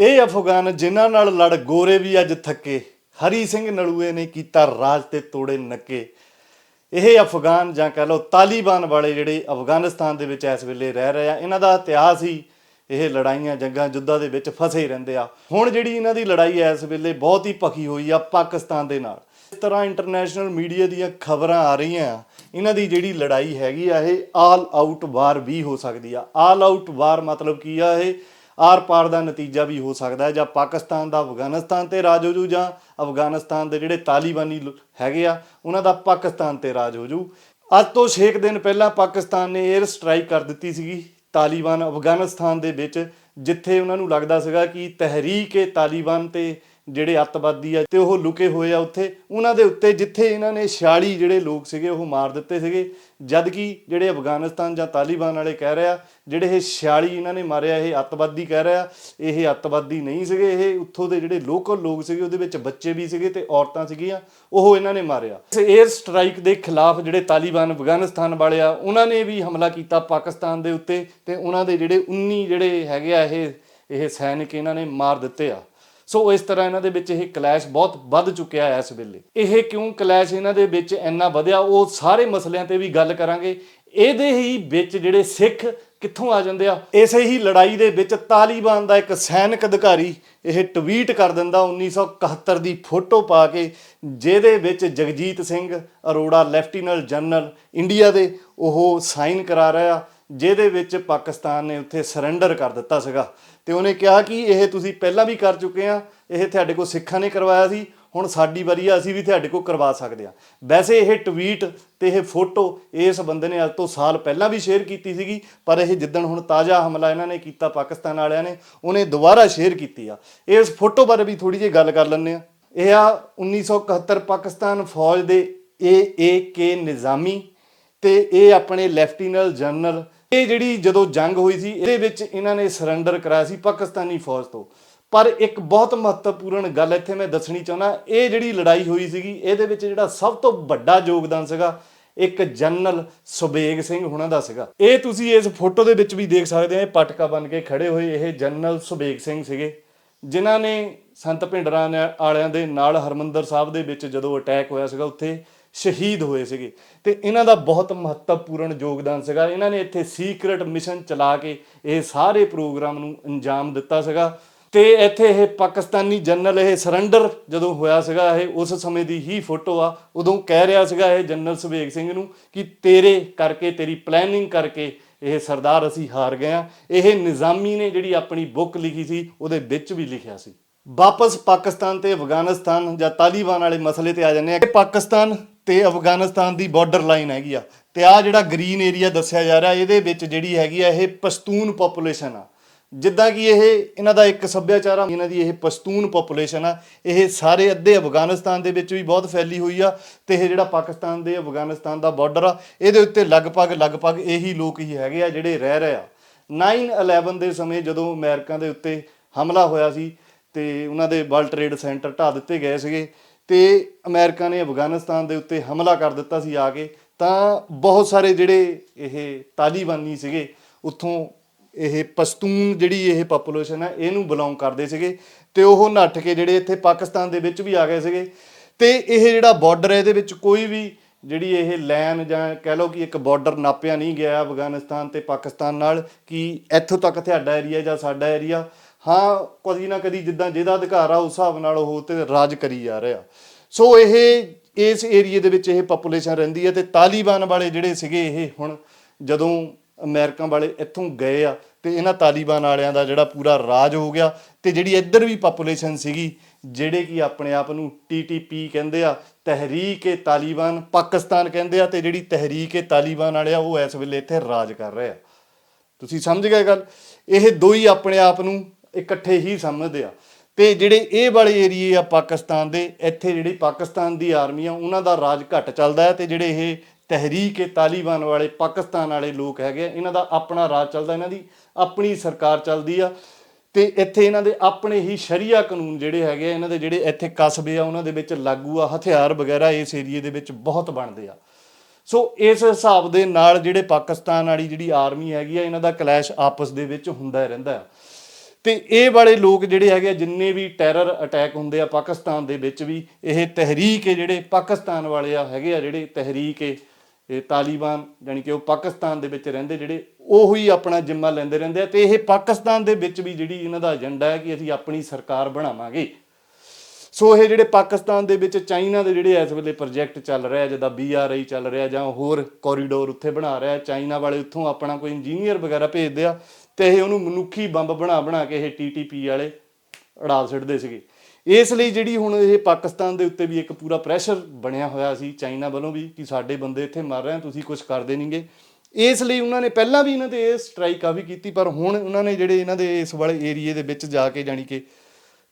ਇਹ ਅਫਗਾਨ ਜਿਨ੍ਹਾਂ ਨਾਲ ਲੜ ਗੋਰੇ ਵੀ ਅੱਜ ਥੱਕੇ, ਹਰੀ ਸਿੰਘ ਨਲੂਏ ਨੇ ਕੀਤਾ ਰਾਜ ਤੇ ਤੋੜੇ ਨੱਕੇ। ਇਹ ਅਫਗਾਨ ਜਾਂ ਕਹ ਲਓ ਤਾਲਿਬਾਨ ਵਾਲੇ ਜਿਹੜੇ ਅਫਗਾਨਿਸਤਾਨ ਦੇ ਵਿੱਚ ਇਸ ਵੇਲੇ ਰਹਿ ਰਹੇ ਆ, ਇਹਨਾਂ ਦਾ ਇਤਿਹਾਸ ਹੀ ਇਹ ਲੜਾਈਆਂ, ਜੰਗਾਂ ਯੁੱਧਾਂ ਦੇ ਵਿੱਚ ਫਸੇ ਰਹਿੰਦੇ ਆ। ਹੁਣ ਜਿਹੜੀ ਇਹਨਾਂ ਦੀ ਲੜਾਈ ਇਸ ਵੇਲੇ ਬਹੁਤ ਹੀ ਭਖੀ ਹੋਈ ਆ ਪਾਕਿਸਤਾਨ ਦੇ ਨਾਲ। ਇਸ ਤਰ੍ਹਾਂ ਇੰਟਰਨੈਸ਼ਨਲ ਮੀਡੀਆ ਦੀਆਂ ਖਬਰਾਂ ਆ ਰਹੀਆਂ ਇਹਨਾਂ ਦੀ ਜਿਹੜੀ ਲੜਾਈ ਹੈਗੀ ਆ, ਇਹ ਆਲ ਆਊਟ ਵਾਰ ਵੀ ਹੋ ਸਕਦੀ ਆ। ਆਲ ਆਊਟ ਵਾਰ ਮਤਲਬ ਕੀ ਆ, ਇਹ ਆਰ ਪਾਰ ਦਾ ਨਤੀਜਾ ਵੀ ਹੋ ਸਕਦਾ ਹੈ, ਜਾਂ ਪਾਕਿਸਤਾਨ ਦਾ ਅਫਗਾਨਿਸਤਾਨ ਤੇ ਰਾਜ ਹੋ ਜੂ, ਜਾਂ ਅਫਗਾਨਿਸਤਾਨ ਦੇ ਜਿਹੜੇ ਤਾਲਿਬਾਨੀ ਹੈਗੇ ਆ, ਉਹਨਾਂ ਦਾ ਪਾਕਿਸਤਾਨ ਤੇ ਰਾਜ ਹੋ ਜੂ। ਅੱਜ ਤੋਂ 6 ਦਿਨ ਪਹਿਲਾਂ ਪਾਕਿਸਤਾਨ ਨੇ 에ਅਰ ਸਟ੍ਰਾਈਕ ਕਰ ਦਿੱਤੀ ਸੀਗੀ। ਤਾਲਿਬਾਨ ਅਫਗਾਨਿਸਤਾਨ ਦੇ ਵਿੱਚ, ਜਿੱਥੇ ਉਹਨਾਂ ਨੂੰ ਲੱਗਦਾ ਸੀਗਾ ਕਿ ਤਹਿਰੀਕ-ਏ ਤਾਲਿਬਾਨ ਤੇ ਜਿਹੜੇ ਅੱਤਵਾਦੀ ਆ ਤੇ ਉਹ ਲੁਕੇ ਹੋਏ ਆ ਉੱਥੇ, ਉਹਨਾਂ ਦੇ ਉੱਤੇ ਜਿੱਥੇ ਇਹਨਾਂ ਨੇ 46 ਜਿਹੜੇ ਲੋਕ ਸੀਗੇ ਉਹ ਮਾਰ ਦਿੱਤੇ ਸੀਗੇ। ਜਦ ਕਿ ਜਿਹੜੇ ਅਫਗਾਨਿਸਤਾਨ ਜਾਂ ਤਾਲਿਬਾਨ ਵਾਲੇ ਕਹਿ ਰਿਹਾ ਜਿਹੜੇ ਇਹ 46 ਇਹਨਾਂ ਨੇ ਮਾਰਿਆ, ਇਹ ਅੱਤਵਾਦੀ ਕਹਿ ਰਿਹਾ ਇਹ ਅੱਤਵਾਦੀ ਨਹੀਂ ਸੀਗੇ, ਇਹ ਉੱਥੋਂ ਦੇ ਜਿਹੜੇ ਲੋਕਲ ਲੋਕ ਸੀਗੇ, ਉਹਦੇ ਵਿੱਚ ਬੱਚੇ ਵੀ ਸੀਗੇ ਤੇ ਔਰਤਾਂ ਸੀਗੀਆਂ, ਉਹ ਇਹਨਾਂ ਨੇ ਮਾਰਿਆ। ਇਸ 에ਅਰ ਸਟ੍ਰਾਈਕ ਦੇ ਖਿਲਾਫ ਜਿਹੜੇ ਤਾਲਿਬਾਨ, ਅਫਗਾਨਿਸਤਾਨ ਵਾਲੇ ਆ, ਉਹਨਾਂ ਨੇ ਵੀ ਹਮਲਾ ਕੀਤਾ ਪਾਕਿਸਤਾਨ ਦੇ ਉੱਤੇ ਤੇ ਉਹਨਾਂ ਦੇ ਜਿਹੜੇ 19 ਜਿਹੜੇ ਹੈਗੇ ਆ, ਇਹ ਇਹ ਸੈਨਿਕ ਇਹਨਾਂ ਨੇ ਮਾਰ ਦਿੱਤੇ ਆ। ਸੋ ਇਸ ਤਰ੍ਹਾਂ ਇਹਨਾਂ ਦੇ ਵਿੱਚ ਇਹ ਕਲੈਸ਼ ਬਹੁਤ ਵੱਧ ਚੁੱਕਿਆ ਹੈ ਇਸ ਵੇਲੇ। ਇਹ ਕਿਉਂ ਕਲੈਸ਼ ਇਹਨਾਂ ਦੇ ਵਿੱਚ ਇੰਨਾ ਵਧਿਆ? ਉਹ ਸਾਰੇ ਮਸਲਿਆਂ ਤੇ ਵੀ ਗੱਲ ਕਰਾਂਗੇ। ਇਹਦੇ ਹੀ ਵਿੱਚ ਜਿਹੜੇ ਸਿੱਖ ਕਿੱਥੋਂ ਆ ਜਾਂਦੇ ਆ? ਇਸੇ ਹੀ ਲੜਾਈ ਦੇ ਵਿੱਚ ਤਾਲਿਬਾਨ ਦਾ ਇੱਕ ਸੈਨਿਕ ਅਧਿਕਾਰੀ ਇਹ ਟਵੀਟ ਕਰ ਦਿੰਦਾ 1971 ਦੀ ਫੋਟੋ ਪਾ ਕੇ, ਜਿਹਦੇ ਵਿੱਚ Jagjit Singh Arora, lieutenant general India ਦੇ ਉਹ ਸਾਈਨ ਕਰਾ ਰਿਹਾ। ਜਿਹਦੇ ਵਿੱਚ ਪਾਕਿਸਤਾਨ ਨੇ ਉੱਥੇ ਸਰੈਂਡਰ ਕਰ ਦਿੱਤਾ ਸੀਗਾ। ਤੇ ਉਹਨੇ ਕਿਹਾ ਕਿ ਇਹ ਤੁਸੀਂ ਪਹਿਲਾਂ ਵੀ ਕਰ ਚੁੱਕੇ ਆ, ਇਹ ਤੁਹਾਡੇ ਕੋਲ ਸਿੱਖਾਂ ਨੇ ਕਰਵਾਇਆ ਸੀ, ਹੁਣ ਸਾਡੀ ਵਾਰੀ ਆ, ਅਸੀਂ ਵੀ ਤੁਹਾਡੇ ਕੋਲ ਕਰਵਾ ਸਕਦੇ ਆ। ਵੈਸੇ ਇਹ ਟਵੀਟ ਤੇ ਇਹ ਫੋਟੋ ਇਸ ਬੰਦੇ ਨੇ ਅੱਜ ਤੋਂ ਸਾਲ ਪਹਿਲਾਂ ਵੀ ਸ਼ੇਅਰ ਕੀਤੀ ਸੀਗੀ, ਪਰ ਇਹ ਜਿੱਦਣ ਹੁਣ ਤਾਜ਼ਾ ਹਮਲਾ ਇਹਨਾਂ ਨੇ ਕੀਤਾ ਪਾਕਿਸਤਾਨ ਵਾਲਿਆਂ ਨੇ, ਉਹਨੇ ਦੁਬਾਰਾ ਸ਼ੇਅਰ ਕੀਤੀ ਆ। ਇਸ ਫੋਟੋ ਬਾਰੇ ਵੀ ਥੋੜੀ ਜਿਹੀ ਗੱਲ ਕਰ ਲੈਂਦੇ ਆ। ਇਹ ਆ 1971 ਪਾਕਿਸਤਾਨ ਫੌਜ ਦੇ ਏਏਕੇ ਨਿਜ਼ਾਮੀ ਤੇ ਇਹ ਆਪਣੇ ਲੈਫਟੀਨੈਂਟ ਜਨਰਲ ਇਹ ਜਿਹੜੀ ਜਦੋਂ ਜੰਗ ਹੋਈ ਸੀ, ਇਹਦੇ ਵਿੱਚ ਇਹਨਾਂ ਨੇ ਸਰੈਂਡਰ ਕਰਾਇਆ ਸੀ ਪਾਕਿਸਤਾਨੀ ਫੌਜ ਤੋਂ। ਪਰ ਇੱਕ ਬਹੁਤ ਮਹੱਤਵਪੂਰਨ ਗੱਲ ਇੱਥੇ ਮੈਂ ਦੱਸਣੀ ਚਾਹੁੰਦਾ, ਇਹ ਜਿਹੜੀ ਲੜਾਈ ਹੋਈ ਸੀਗੀ, ਇਹਦੇ ਵਿੱਚ ਜਿਹੜਾ ਸਭ ਤੋਂ ਵੱਡਾ ਯੋਗਦਾਨ ਸੀਗਾ, ਇੱਕ ਜਨਰਲ ਸੁਬੇਗ ਸਿੰਘ ਹੁਣਾਂ ਦਾ ਸੀਗਾ। ਇਹ ਤੁਸੀਂ ਇਸ ਫੋਟੋ ਦੇ ਵਿੱਚ ਵੀ ਦੇਖ ਸਕਦੇ ਆ ਇਹ ਪਟਕਾ ਬਣ ਕੇ ਖੜੇ ਹੋਏ ਇਹ ਜਨਰਲ ਸੁਬੇਗ ਸਿੰਘ ਸੀਗੇ, ਜਿਨ੍ਹਾਂ ਨੇ ਸੰਤ ਭਿੰਡਰਾਂ ਵਾਲਿਆਂ ਦੇ ਨਾਲ ਹਰਮੰਦਰ ਸਾਹਿਬ ਦੇ ਵਿੱਚ ਜਦੋਂ ਅਟੈਕ ਹੋਇਆ ਸੀਗਾ ਉੱਥੇ ਸ਼ਹੀਦ ਹੋਏ ਸੀਗੇ। ਤੇ ਇਹਨਾਂ ਦਾ ਬਹੁਤ ਮਹੱਤਵਪੂਰਨ ਯੋਗਦਾਨ ਸੀਗਾ। ਇਹਨਾਂ ਨੇ ਇੱਥੇ ਸੀਕ੍ਰੇਟ ਮਿਸ਼ਨ ਚਲਾ ਕੇ ਇਹ ਸਾਰੇ ਪ੍ਰੋਗਰਾਮ ਨੂੰ ਅੰਜਾਮ ਦਿੱਤਾ ਸੀਗਾ। ਤੇ ਇੱਥੇ ਇਹ ਪਾਕਿਸਤਾਨੀ ਜਨਰਲ ਇਹ ਸਰੈਂਡਰ ਜਦੋਂ ਹੋਇਆ ਸੀਗਾ, ਇਹ ਉਸ ਸਮੇਂ ਦੀ ਹੀ ਫੋਟੋ ਆ। ਉਦੋਂ ਕਹਿ ਰਿਹਾ ਸੀਗਾ ਇਹ ਜਨਰਲ ਸੁਬੇਗ ਸਿੰਘ ਨੂੰ ਕਿ ਤੇਰੇ ਕਰਕੇ, ਤੇਰੀ ਪਲੈਨਿੰਗ ਕਰਕੇ ਇਹ ਸਰਦਾਰ ਅਸੀਂ ਹਾਰ ਗਏ ਆ ਇਹ ਨਿਜ਼ਾਮੀ ਨੇ ਜਿਹੜੀ ਆਪਣੀ ਬੁੱਕ ਲਿਖੀ ਸੀ, ਉਹਦੇ ਵਿੱਚ ਵੀ ਲਿਖਿਆ ਸੀ। ਵਾਪਸ ਪਾਕਿਸਤਾਨ ਤੇ ਅਫਗਾਨਿਸਤਾਨ ਜਾਂ ਤਾਲਿਬਾਨ ਵਾਲੇ ਮਸਲੇ ਤੇ ਆ ਜਾਂਦੇ ਆ ਕਿ ਪਾਕਿਸਤਾਨ ਤੇ ਅਫਗਾਨਿਸਤਾਨ ਦੀ ਬਾਰਡਰ ਲਾਈਨ ਹੈਗੀ ਆ। ਤੇ ਆ ਜਿਹੜਾ ਗ੍ਰੀਨ ਏਰੀਆ ਦੱਸਿਆ ਜਾ ਰਿਹਾ, ਇਹਦੇ ਵਿੱਚ ਜਿਹੜੀ ਹੈਗੀ ਆ, ਇਹ ਪਸ਼ਤੂਨ ਪੋਪੂਲੇਸ਼ਨ ਆ। ਜਿੱਦਾਂ ਕਿ ਇਹ, ਇਹਨਾਂ ਦਾ ਇੱਕ ਸੱਭਿਆਚਾਰ ਆ, ਇਹਨਾਂ ਦੀ ਇਹ ਪਸ਼ਤੂਨ ਪੋਪੂਲੇਸ਼ਨ ਆ। ਇਹ ਸਾਰੇ ਅੱਧੇ ਅਫਗਾਨਿਸਤਾਨ ਦੇ ਵਿੱਚ ਵੀ ਬਹੁਤ ਫੈਲੀ ਹੋਈ ਆ ਤੇ ਇਹ ਜਿਹੜਾ ਪਾਕਿਸਤਾਨ ਦੇ ਅਫਗਾਨਿਸਤਾਨ ਦਾ ਬਾਰਡਰ ਆ, ਇਹਦੇ ਉੱਤੇ ਲਗਭਗ ਲਗਭਗ ਇਹੀ ਲੋਕ ਹੀ ਹੈਗੇ ਆ ਜਿਹੜੇ ਰਹਿ ਰਹੇ ਆ। 9/11 ਦੇ ਸਮੇਂ ਜਦੋਂ ਅਮਰੀਕਾ ਦੇ ਉੱਤੇ ਹਮਲਾ ਹੋਇਆ ਸੀ ਤੇ ਉਹਨਾਂ ਦੇ ਵਰਲਡ ਟ੍ਰੇਡ ਸੈਂਟਰ ਢਾ ਦਿੱਤੇ ਗਏ ਸੀਗੇ ਤੇ ਅਮਰੀਕਾ ਨੇ ਅਫਗਾਨਿਸਤਾਨ ਦੇ ਉੱਤੇ ਹਮਲਾ ਕਰ ਦਿੱਤਾ ਸੀ ਆ ਕੇ, ਤਾਂ ਬਹੁਤ ਸਾਰੇ ਜਿਹੜੇ ਇਹ ਤਾਲਿਬਾਨੀ ਸੀਗੇ, ਉੱਥੋਂ ਇਹ ਪਸ਼ਤੂਨ ਜਿਹੜੀ ਇਹ ਪੋਪੂਲੇਸ਼ਨ ਹੈ ਇਹਨੂੰ ਬਿਲੋਂਗ ਕਰਦੇ ਸੀਗੇ ਤੇ ਉਹ ਨੱਠ ਕੇ ਜਿਹੜੇ ਇੱਥੇ ਪਾਕਿਸਤਾਨ ਦੇ ਵਿੱਚ ਵੀ ਆ ਗਏ ਸੀਗੇ। ਤੇ ਇਹ ਜਿਹੜਾ ਬਾਰਡਰ ਇਹਦੇ ਵਿੱਚ ਕੋਈ ਵੀ ਜਿਹੜੀ ਇਹ ਲਾਈਨ ਜਾਂ ਕਹਿ ਲਓ ਕਿ ਇੱਕ ਬਾਰਡਰ ਨਾਪਿਆ ਨਹੀਂ ਗਿਆ ਅਫਗਾਨਿਸਤਾਨ ਤੇ ਪਾਕਿਸਤਾਨ ਨਾਲ, ਕਿ ਇੱਥੋਂ ਤੱਕ ਤੁਹਾਡਾ ਏਰੀਆ ਜਾਂ ਸਾਡਾ ਏਰੀਆ ਹਾਂ, ਕਦੀ ਨਾ ਕਦੀ ਜਿੱਦਾਂ ਜਿਹਦਾ ਅਧਿਕਾਰ ਆ, ਉਸ ਹਿਸਾਬ ਨਾਲ ਉਹ ਤੇ ਰਾਜ ਕਰੀ ਜਾ ਰਿਹਾ। ਸੋ ਇਹ, ਇਸ ਏਰੀਏ ਦੇ ਵਿੱਚ ਇਹ ਪੋਪੂਲੇਸ਼ਨ ਰਹਿੰਦੀ ਹੈ ਤੇ ਤਾਲਿਬਾਨ ਵਾਲੇ ਜਿਹੜੇ ਸੀਗੇ ਇਹ ਹੁਣ ਜਦੋਂ ਅਮਰੀਕਾ ਵਾਲੇ ਇੱਥੋਂ ਗਏ ਆ, ਤੇ ਇਹਨਾਂ ਤਾਲਿਬਾਨ ਵਾਲਿਆਂ ਦਾ ਜਿਹੜਾ ਪੂਰਾ ਰਾਜ ਹੋ ਗਿਆ ਤੇ ਜਿਹੜੀ ਇੱਧਰ ਵੀ ਪੋਪੂਲੇਸ਼ਨ ਸੀਗੀ, ਜਿਹੜੇ ਕਿ ਆਪਣੇ ਆਪ ਨੂੰ ਟੀਟੀਪੀ ਕਹਿੰਦੇ ਆ ਤਹਿਰੀਕ-ਏ ਤਾਲਿਬਾਨ ਪਾਕਿਸਤਾਨ ਕਹਿੰਦੇ ਆ, ਤੇ ਜਿਹੜੀ ਤਹਿਰੀਕ-ਏ ਤਾਲਿਬਾਨ ਵਾਲੇ ਆ, ਉਹ ਇਸ ਵੇਲੇ ਇੱਥੇ ਰਾਜ ਕਰ ਰਹੇ ਆ। ਤੁਸੀਂ ਸਮਝ ਗਏ ਗੱਲ? ਇਹ ਦੋ ਹੀ ਆਪਣੇ ਆਪ ਨੂੰ ਇਕੱਠੇ ਹੀ ਸਮਝਦੇ ਆ। ਤੇ ਜਿਹੜੇ ਇਹ ਵਾਲੇ ਏਰੀਏ ਆ ਪਾਕਿਸਤਾਨ ਦੇ ਇੱਥੇ ਜਿਹੜੀ ਪਾਕਿਸਤਾਨ ਦੀ ਆਰਮੀ ਆ ਉਹਨਾਂ ਦਾ ਰਾਜ ਘੱਟ ਚੱਲਦਾ ਹੈ ਤੇ ਜਿਹੜੇ ਇਹ ਤਹਿਰੀਕ ਏ ਤਾਲਿਬਾਨ ਵਾਲੇ ਪਾਕਿਸਤਾਨ ਵਾਲੇ ਲੋਕ ਹੈਗੇ ਆ, ਇਹਨਾਂ ਦਾ ਆਪਣਾ ਰਾਜ ਚੱਲਦਾ ਇਹਨਾਂ ਦੀ ਆਪਣੀ ਸਰਕਾਰ ਚੱਲਦੀ ਆ। ਤੇ ਇੱਥੇ ਇਹਨਾਂ ਦੇ ਆਪਣੇ ਹੀ ਸ਼ਰੀਆ ਕਾਨੂੰਨ ਜਿਹੜੇ ਹੈਗੇ ਆ ਇਹਨਾਂ ਦੇ ਜਿਹੜੇ ਇੱਥੇ ਕਸਬੇ ਆ ਉਹਨਾਂ ਦੇ ਵਿੱਚ ਲਾਗੂ ਆ ਹਥਿਆਰ ਵਗੈਰਾ ਇਸ ਏਰੀਏ ਦੇ ਵਿੱਚ ਬਹੁਤ ਬਣਦੇ ਆ। ਸੋ ਇਸ ਹਿਸਾਬ ਦੇ ਨਾਲ ਜਿਹੜੇ ਪਾਕਿਸਤਾਨ ਵਾਲੀ ਜਿਹੜੀ ਆਰਮੀ ਹੈਗੀ ਆ ਇਹਨਾਂ ਦਾ ਕਲੈਸ਼ ਆਪਸ ਦੇ ਵਿੱਚ ਹੁੰਦਾ ਰਹਿੰਦਾ ਆ। ਤੇ ਇਹ ਵਾਲੇ ਲੋਕ ਜਿਹੜੇ ਹੈਗੇ ਆ, ਜਿੰਨੇ ਵੀ ਟੈਰਰ ਅਟੈਕ ਹੁੰਦੇ ਆ ਪਾਕਿਸਤਾਨ ਦੇ ਵਿੱਚ ਵੀ ਇਹ ਤਹਿਰੀਕ ਹੈ ਜਿਹੜੇ ਪਾਕਿਸਤਾਨ ਵਾਲੇ ਆ ਹੈਗੇ ਆ ਜਿਹੜੇ ਤਹਿਰੀਕ ਹੈ ਇਹ ਤਾਲਿਬਾਨ ਯਾਨੀ ਕਿ ਉਹ ਪਾਕਿਸਤਾਨ ਦੇ ਵਿੱਚ ਰਹਿੰਦੇ ਜਿਹੜੇ ਉਹ ਹੀ ਆਪਣਾ ਜਿੰਮਾ ਲੈਂਦੇ ਰਹਿੰਦੇ ਆ ਤੇ ਇਹ ਪਾਕਿਸਤਾਨ ਦੇ ਵਿੱਚ ਵੀ ਜਿਹੜੀ ਇਹਨਾਂ ਦਾ ਏਜੰਡਾ ਹੈ ਕਿ ਅਸੀਂ ਆਪਣੀ ਸਰਕਾਰ ਬਣਾਵਾਂਗੇ। ਸੋ ਇਹ ਜਿਹੜੇ ਪਾਕਿਸਤਾਨ ਦੇ ਵਿੱਚ ਚਾਈਨਾ ਦੇ ਜਿਹੜੇ ਇਸ ਵੇਲੇ ਪ੍ਰੋਜੈਕਟ ਚੱਲ ਰਿਹਾ ਜਿੱਦਾਂ ਬੀਆਰਆਈ ਚੱਲ ਰਿਹਾ ਜਾਂ ਹੋਰ ਕੋਰੀਡੋਰ ਉੱਥੇ ਬਣਾ ਰਿਹਾ ਚਾਈਨਾ ਵਾਲੇ ਉੱਥੋਂ ਆਪਣਾ ਕੋਈ ਇੰਜੀਨੀਅਰ ਵਗੈਰਾ ਭੇਜਦੇ ਆ ਤੇ ਇਹ ਉਹਨੂੰ ਮਨੁੱਖੀ ਬੰਬ ਬਣਾ ਬਣਾ ਕੇ ਇਹ ਟੀਟੀਪੀ ਵਾਲੇ ਉਡਾ ਛੱਡਦੇ ਸੀਗੇ। ਇਸ ਲਈ ਜਿਹੜੀ ਹੁਣ ਇਹ ਪਾਕਿਸਤਾਨ ਦੇ ਉੱਤੇ ਵੀ ਇੱਕ ਪੂਰਾ ਪ੍ਰੈਸ਼ਰ ਬਣਿਆ ਹੋਇਆ ਸੀ ਚਾਈਨਾ ਵੱਲੋਂ ਵੀ ਕਿ ਸਾਡੇ ਬੰਦੇ ਇੱਥੇ ਮਰ ਰਹੇ ਆ, ਤੁਸੀਂ ਕੁਝ ਕਰਦੇ ਨਹੀਂਗੇ ਇਸ ਲਈ ਉਹਨਾਂ ਨੇ ਪਹਿਲਾਂ ਵੀ ਇਹਨਾਂ ਤੇ ਇਹ ਸਟ੍ਰਾਈਕ ਕਾਫੀ ਕੀਤੀ, ਪਰ ਹੁਣ ਉਹਨਾਂ ਨੇ ਜਿਹੜੇ ਇਹਨਾਂ ਦੇ ਇਸ ਵਾਲੇ ਏਰੀਏ ਦੇ ਵਿੱਚ ਜਾ ਕੇ ਜਾਣੀ ਕਿ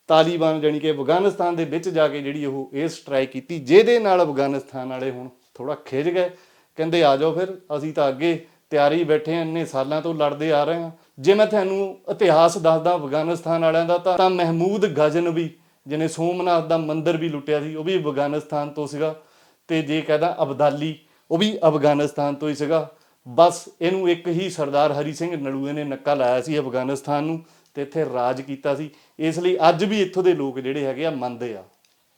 ਤਾਲਿਬਾਨ ਜਾਣੀ ਕਿ ਅਫਗਾਨਿਸਤਾਨ ਦੇ ਵਿੱਚ ਜਾ ਕੇ ਜਿਹੜੀ ਉਹ ਇਹ ਸਟ੍ਰਾਈਕ ਕੀਤੀ, ਜਿਹਦੇ ਨਾਲ ਅਫਗਾਨਿਸਤਾਨ ਵਾਲੇ ਹੁਣ ਥੋੜਾ ਖਿੱਚ ਗਏ। ਕਹਿੰਦੇ ਆ ਜਾਓ ਫਿਰ, ਅਸੀਂ ਤਾਂ ਅੱਗੇ ਤਿਆਰੀ ਬੈਠੇ ਆ, ਇੰਨੇ ਸਾਲਾਂ ਤੋਂ ਲੜਦੇ ਆ ਰਹੇ ਹਾਂ ਜੇ ਮੈਂ ਤੁਹਾਨੂੰ ਇਤਿਹਾਸ ਦੱਸਦਾ ਅਫਗਾਨਿਸਤਾਨ ਵਾਲਿਆਂ ਦਾ, ਤਾਂ ਤਾਂ ਮਹਿਮੂਦ ਗਜ਼ਨਵੀ ਜਿਹਨੇ ਸੋਮਨਾਥ ਦਾ ਮੰਦਿਰ ਵੀ ਲੁੱਟਿਆ ਸੀ, ਉਹ ਵੀ ਅਫਗਾਨਿਸਤਾਨ ਤੋਂ ਸੀਗਾ। ਤੇ ਜੇ ਕਹਦਾ ਅਬਦਾਲੀ, ਉਹ ਵੀ ਅਫਗਾਨਿਸਤਾਨ ਤੋਂ ਹੀ ਸੀਗਾ। ਬਸ ਇਹਨੂੰ ਇੱਕ ਹੀ ਸਰਦਾਰ ਹਰੀ ਸਿੰਘ ਨਲੂਏ ਨੇ ਨੱਕਾ ਲਾਇਆ ਸੀ ਅਫਗਾਨਿਸਤਾਨ ਨੂੰ ਤੇ ਇੱਥੇ ਰਾਜ ਕੀਤਾ ਸੀ। ਇਸ ਲਈ ਅੱਜ ਵੀ ਇੱਥੋਂ ਦੇ ਲੋਕ ਜਿਹੜੇ ਹੈਗੇ ਆ ਮੰਨਦੇ ਆ।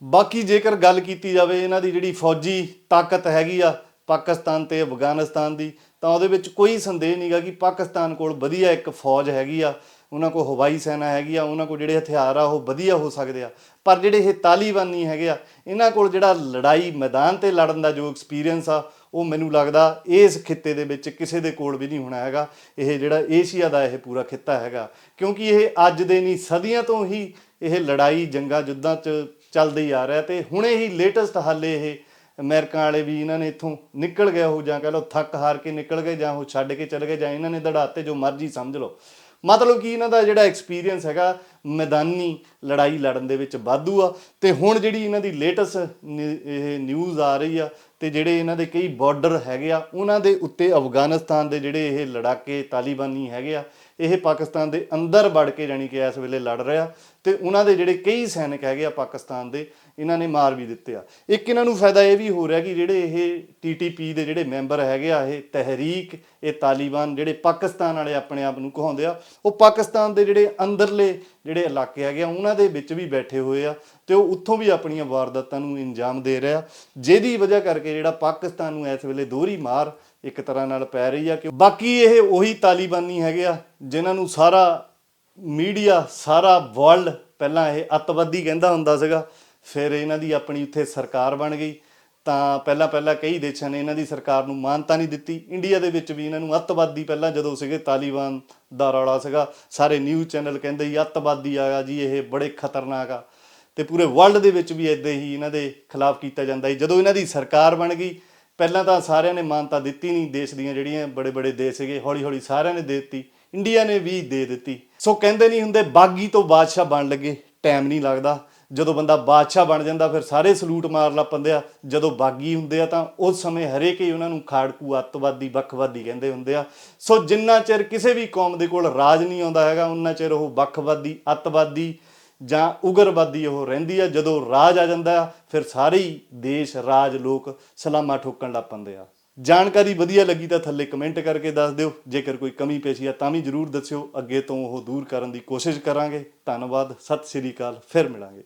ਬਾਕੀ ਜੇਕਰ ਗੱਲ ਕੀਤੀ ਜਾਵੇ, ਇਹਨਾਂ ਦੀ ਜਿਹੜੀ ਫੌਜੀ ਤਾਕਤ ਹੈਗੀ ਆ ਪਾਕਿਸਤਾਨ ਤੇ ਅਫਗਾਨਿਸਤਾਨ ਦੀ, ਤਾਂ ਉਹਦੇ ਵਿੱਚ ਕੋਈ ਸੰਦੇਹ ਨਹੀਂਗਾ ਕਿ ਪਾਕਿਸਤਾਨ ਕੋਲ ਵਧੀਆ ਇੱਕ ਫੌਜ ਹੈਗੀ ਆ, ਉਹਨਾਂ ਕੋਲ ਹਵਾਈ ਸੈਨਾ ਹੈਗੀ ਆ, ਉਹਨਾਂ ਕੋਲ ਜਿਹੜੇ ਹਥਿਆਰ ਆ, ਉਹ ਵਧੀਆ ਹੋ ਸਕਦੇ ਆ। ਪਰ ਜਿਹੜੇ ਇਹ ਤਾਲਿਬਾਨੀ ਹੈਗੇ ਆ, ਇਹਨਾਂ ਕੋਲ ਜਿਹੜਾ ਲੜਾਈ ਮੈਦਾਨ ਤੇ ਲੜਨ ਦਾ ਜੋ ਐਕਸਪੀਰੀਅੰਸ ਆ, ਉਹ ਮੈਨੂੰ ਲੱਗਦਾ ਇਸ ਖਿੱਤੇ ਦੇ ਵਿੱਚ ਕਿਸੇ ਦੇ ਕੋਲ ਵੀ ਨਹੀਂ ਹੋਣਾ ਹੈਗਾ। ਇਹ ਜਿਹੜਾ ਏਸ਼ੀਆ ਦਾ ਇਹ ਪੂਰਾ ਖਿੱਤਾ ਹੈਗਾ। ਕਿਉਂਕਿ ਇਹ ਅੱਜ ਦੇ ਨਹੀਂ ਸਦੀਆਂ ਤੋਂ ਹੀ ਇਹ ਲੜਾਈ ਜੰਗਾਂ ਜੁੱਦਾਂ 'ਚ ਚੱਲਦੇ ਆ ਰਿਹਾ ਤੇ ਹੁਣੇ ਹੀ ਲੇਟੈਸਟ ਹਾਲੇ ਇਹ ਅਮਰੀਕਾ ਵਾਲੇ ਵੀ ਇਹਨਾਂ ਨੇ ਇੱਥੋਂ ਨਿਕਲ ਗਏ ਉਹ ਜਾਂ ਕਹ ਲਓ ਥੱਕ ਹਾਰ ਕੇ ਨਿਕਲ ਗਏ ਜਾਂ ਉਹ ਛੱਡ ਕੇ ਚਲੇ ਗਏ ਜਾਂ ਇਹਨਾਂ ਨੇ ਦੜਾਤੇ ਜੋ ਮਰਜ਼ੀ ਸਮਝ ਲਓ। ਮਤਲਬ ਕਿ ਇਹਨਾਂ ਦਾ ਜਿਹੜਾ ਐਕਸਪੀਰੀਅੰਸ ਹੈਗਾ, ਮੈਦਾਨੀ ਲੜਾਈ ਲੜਨ ਦੇ ਵਿੱਚ ਵਾਧੂ ਆ। ਤੇ ਹੁਣ ਜਿਹੜੀ ਇਹਨਾਂ ਦੀ ਲੇਟੈਸਟ ਇਹ ਨਿਊਜ਼ ਆ ਰਹੀ ਆ ਤੇ ਜਿਹੜੇ ਇਹਨਾਂ ਦੇ ਕਈ ਬਾਰਡਰ ਹੈਗੇ ਆ, ਉਹਨਾਂ ਦੇ ਉੱਤੇ ਅਫਗਾਨਿਸਤਾਨ ਦੇ ਜਿਹੜੇ ਇਹ ਲੜਾਕੇ, ਤਾਲਿਬਾਨੀ ਹੈਗੇ ਆ, ਇਹ ਪਾਕਿਸਤਾਨ ਦੇ ਅੰਦਰ ਵੜ ਕੇ ਜਾਣੀ ਕਿ ਇਸ ਵੇਲੇ ਲੜ ਰਿਹਾ ਤੇ ਉਹਨਾਂ ਦੇ ਜਿਹੜੇ ਕਈ ਸੈਨਿਕ ਹੈਗੇ ਆ ਪਾਕਿਸਤਾਨ ਦੇ, ਇਹਨਾਂ ਨੇ ਮਾਰ ਵੀ ਦਿੱਤੇ ਆ। ਇੱਕ ਇਹਨਾਂ ਨੂੰ ਫਾਇਦਾ ਇਹ ਵੀ ਹੋ ਰਿਹਾ ਕਿ ਜਿਹੜੇ ਇਹ ਟੀਟੀਪੀ ਦੇ ਜਿਹੜੇ ਮੈਂਬਰ ਹੈਗੇ ਆ, ਇਹ ਤਹਿਰੀਕ, ਇਹ ਤਾਲਿਬਾਨ ਜਿਹੜੇ ਪਾਕਿਸਤਾਨ ਵਾਲੇ ਆਪਣੇ ਆਪ ਨੂੰ ਕਹਾਉਂਦੇ ਆ, ਉਹ ਪਾਕਿਸਤਾਨ ਦੇ ਜਿਹੜੇ ਅੰਦਰਲੇ ਜਿਹੜੇ ਇਲਾਕੇ ਹੈਗੇ ਆ, ਉਹਨਾਂ ਦੇ ਵਿੱਚ ਵੀ ਬੈਠੇ ਹੋਏ ਆ ਤੇ ਉਹ ਉੱਥੋਂ ਵੀ ਆਪਣੀਆਂ ਵਾਰਦਾਤਾਂ ਨੂੰ ਇੰਜਾਮ ਦੇ ਰਿਹਾ। ਜਿਹਦੀ ਵਜ੍ਹਾ ਕਰਕੇ ਜਿਹੜਾ ਪਾਕਿਸਤਾਨ ਨੂੰ ਇਸ ਵੇਲੇ ਦੋਹਰੀ ਮਾਰ ਇੱਕ ਤਰ੍ਹਾਂ ਨਾਲ ਪੈ ਰਹੀ ਆ ਕਿ ਬਾਕੀ ਇਹ ਉਹੀ ਤਾਲਿਬਾਨੀ ਹੈਗੇ ਆ, ਜਿਨ੍ਹਾਂ ਨੂੰ ਸਾਰਾ ਮੀਡੀਆ, ਸਾਰਾ ਵਰਲਡ ਪਹਿਲਾਂ ਇਹ ਅੱਤਵਾਦੀ ਕਹਿੰਦਾ ਹੁੰਦਾ ਸੀਗਾ, ਫਿਰ ਇਹਨਾਂ ਦੀ ਆਪਣੀ ਉੱਥੇ ਸਰਕਾਰ ਬਣ ਗਈ। ਤਾਂ ਪਹਿਲਾਂ ਪਹਿਲਾਂ ਕਈ ਦੇਸ਼ਾਂ ਨੇ ਇਹਨਾਂ ਦੀ ਸਰਕਾਰ ਨੂੰ ਮਾਨਤਾ ਨਹੀਂ ਦਿੱਤੀ। ਇੰਡੀਆ ਦੇ ਵਿੱਚ ਵੀ ਇਹਨਾਂ ਨੂੰ ਅੱਤਵਾਦੀ ਪਹਿਲਾਂ ਜਦੋਂ ਸੀਗੇ ਤਾਲਿਬਾਨ ਦਾ ਰੌਲਾ ਸੀਗਾ, ਸਾਰੇ ਨਿਊਜ਼ ਚੈਨਲ ਕਹਿੰਦੇ ਸੀ, ਅੱਤਵਾਦੀ ਆਗਾ ਜੀ, ਇਹ ਬੜੇ ਖਤਰਨਾਕ ਆ। ਤੇ ਪੂਰੇ ਵਰਲਡ ਦੇ ਵਿੱਚ ਵੀ ਇਦਾਂ ਹੀ ਇਹਨਾਂ ਦੇ ਖਿਲਾਫ ਕੀਤਾ ਜਾਂਦਾ ਸੀ। ਜਦੋਂ ਇਹਨਾਂ ਦੀ ਸਰਕਾਰ ਬਣ ਗਈ, ਪਹਿਲਾਂ ਤਾਂ ਸਾਰਿਆਂ ਨੇ ਮਾਨਤਾ ਦਿੱਤੀ ਨਹੀਂ, ਦੇਸ਼ ਦੀਆਂ ਜਿਹੜੀਆਂ ਬੜੇ ਬੜੇ ਦੇਸ਼ ਸੀਗੇ, ਹੌਲੀ ਹੌਲੀ ਸਾਰਿਆਂ ਨੇ ਦੇ ਦਿੱਤੀ। ਇੰਡੀਆ ਨੇ ਵੀ ਦੇ ਦਿੱਤੀ। ਸੋ ਕਹਿੰਦੇ ਨਹੀਂ ਹੁੰਦੇ, ਬਾਗੀ ਤੋਂ ਬਾਦਸ਼ਾਹ ਬਣ ਲੱਗੇ ਟਾਈਮ ਨਹੀਂ ਲੱਗਦਾ। ਜਦੋਂ ਬੰਦਾ ਬਾਦਸ਼ਾਹ ਬਣ ਜਾਂਦਾ, ਫਿਰ ਸਾਰੇ ਸਲੂਟ ਮਾਰ ਲਾ ਪੰਦੇ ਆ। ਜਦੋਂ ਬਾਗੀ ਹੁੰਦੇ ਆ ਤਾਂ ਉਸ ਸਮੇਂ ਹਰੇਕ ਹੀ ਉਹਨਾਂ ਨੂੰ ਖਾੜਕੂ, ਅੱਤਵਾਦੀ, ਵੱਖਵਾਦੀ ਕਹਿੰਦੇ ਹੁੰਦੇ ਆ। ਸੋ ਜਿੰਨਾ ਚਿਰ ਕਿਸੇ ਵੀ ਕੌਮ ਦੇ ਕੋਲ ਰਾਜ ਨਹੀਂ ਆਉਂਦਾ ਹੈਗਾ, ਉਹਨਾਂ ਚਿਰ ਉਹ ਵੱਖਵਾਦੀ, ਅੱਤਵਾਦੀ ਜਾਂ ਉਗਰਵਾਦੀ ਉਹ ਰਹਿੰਦੀ ਆ। ਜਦੋਂ ਰਾਜ ਆ ਜਾਂਦਾ ਆ ਫਿਰ ਸਾਰੇ ਹੀ ਦੇਸ਼, ਰਾਜ, ਲੋਕ ਸਲਾਮਾ ਠੋਕਣ ਲੱਗ ਪੈਂਦੇ ਆ। ਜਾਣਕਾਰੀ ਵਧੀਆ ਲੱਗੀ ਤਾਂ ਥੱਲੇ ਕਮੈਂਟ ਕਰਕੇ ਦੱਸ ਦਿਓ। ਜੇਕਰ ਕੋਈ ਕਮੀ ਪੇਸ਼ੀ ਆ ਤਾਂ ਵੀ ਜਰੂਰ ਦੱਸਿਓ। ਅੱਗੇ ਤੋਂ ਉਹ ਦੂਰ ਕਰਨ ਦੀ ਕੋਸ਼ਿਸ਼ ਕਰਾਂਗੇ। ਧੰਨਵਾਦ। ਸਤਿ ਸ੍ਰੀ ਅਕਾਲ। ਫਿਰ ਮਿਲਾਂਗੇ।